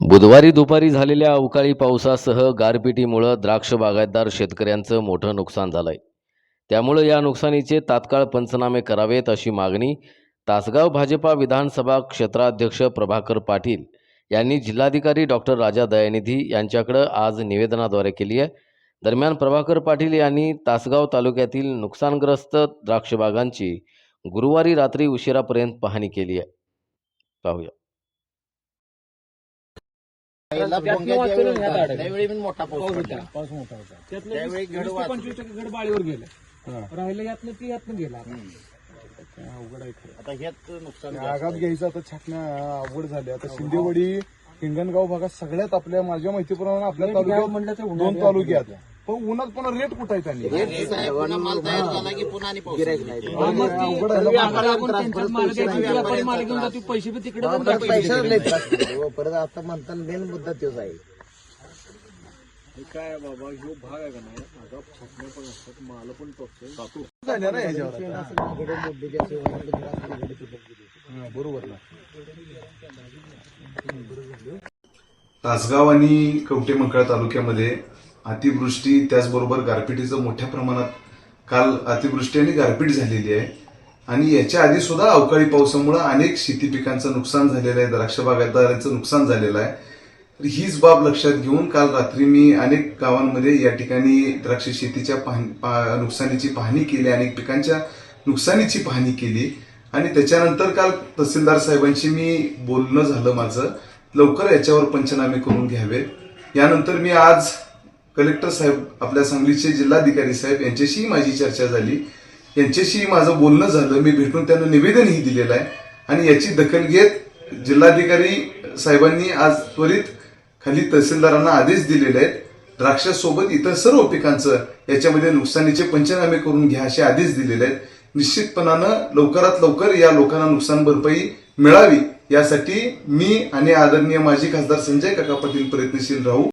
बुधवारी दुपारी झालेल्या अवकाळी पावसासह गारपिटीमुळं द्राक्ष बागायतदार शेतकऱ्यांचं मोठं नुकसान झालं आहे त्यामुळं या नुकसानीचे तात्काळ पंचनामे करावेत अशी मागणी तासगाव भाजपा विधानसभा क्षेत्राध्यक्ष प्रभाकर पाटील यांनी जिल्हाधिकारी डॉक्टर राजा दयानिधी यांच्याकडं आज निवेदनाद्वारे केली आहे. दरम्यान प्रभाकर पाटील यांनी तासगाव तालुक्यातील नुकसानग्रस्त द्राक्षबागांची गुरुवारी रात्री उशिरापर्यंत पाहणी केली आहे. पाहूया. भोंग्या ज्यावेळी होता. त्यावेळी पण मोठा पाऊस पाऊस पडला. होता पाऊस मोठा होता त्यातलं त्यावेळी वीस- घड वीस ते वाचलं. पंचवीस टक्के घड बाळीवर गेलं राहिलं यातनं ती यातनं गेला अवघड आहे खरं. आता हेच नुकसान जास्त आघात आहे. घ्यायचं आता छाटण्या अवघड झाले आता शिंदेवाडी हिंगणगाव भागात सगळ्यात आपल्या माझ्या माहितीप्रमाणे आपल्या तालुक्यात म्हणलं तर दोन तालुक्यात पण उन्हात पण रेट कुठं आहे त्यांनी? रेट साहेब, पुन्हा माल तयार झाला की पुन्हा आणि पाऊस येतो. हा, मग ती अवघड आहे ना. व्यापारी आपण त्यांच्यात माल घ्यायची, व्यापारी माल पैसे परत. हो, परत आता मेन मुद्दा तोच आहे. ना ह्याच्यावर हा, बरोबर ना. तासगाव आणि कवठे मंकाळ तालुक्यामध्ये अतिवृष्टी त्याचबरोबर गारपिटीचं मोठ्या प्रमाणात काल अतिवृष्टी आणि गारपीट झालेली आहे. आणि याच्या आधी सुद्धा अवकाळी पावसामुळे अनेक शेती पिकांचं नुकसान झालेलं आहे द्राक्ष बागायतदारांचं नुकसान झालेलं आहे. तर हीच बाब लक्षात घेऊन काल रात्री मी अनेक गावांमध्ये या ठिकाणी द्राक्ष शेतीच्या पाहणी- पा- नुकसानीची पाहणी केली अनेक पिकांच्या नुकसानीची पाहणी केली. आणि त्याच्यानंतर काल तहसीलदार साहेबांशी मी बोलणं झालं माझं. लवकर याच्यावर पंचनामे करून घ्यावेत. यानंतर मी आज कलेक्टर साहेब आपल्या सांगलीचे जिल्हाधिकारी साहेब यांच्याशीही माझी चर्चा झाली. यांच्याशीही माझं बोलणं झालं. मी भेटून त्यांना निवेदनही दिलेलं आहे. आणि याची दखल घेत जिल्हाधिकारी साहेबांनी आज त्वरित खाली तहसीलदारांना आदेश दिलेले आहेत. द्राक्षासोबत इतर सर्व पिकांचं याच्यामध्ये नुकसानीचे पंचनामे करून घ्या असे आदेश दिलेले आहेत. निश्चितपणानं लवकरात लवकर या लोकांना नुकसान भरपाई मिळावी यासाठी मी आणि आदरणीय माजी खासदार संजय काका पाटील प्रयत्नशील राहू.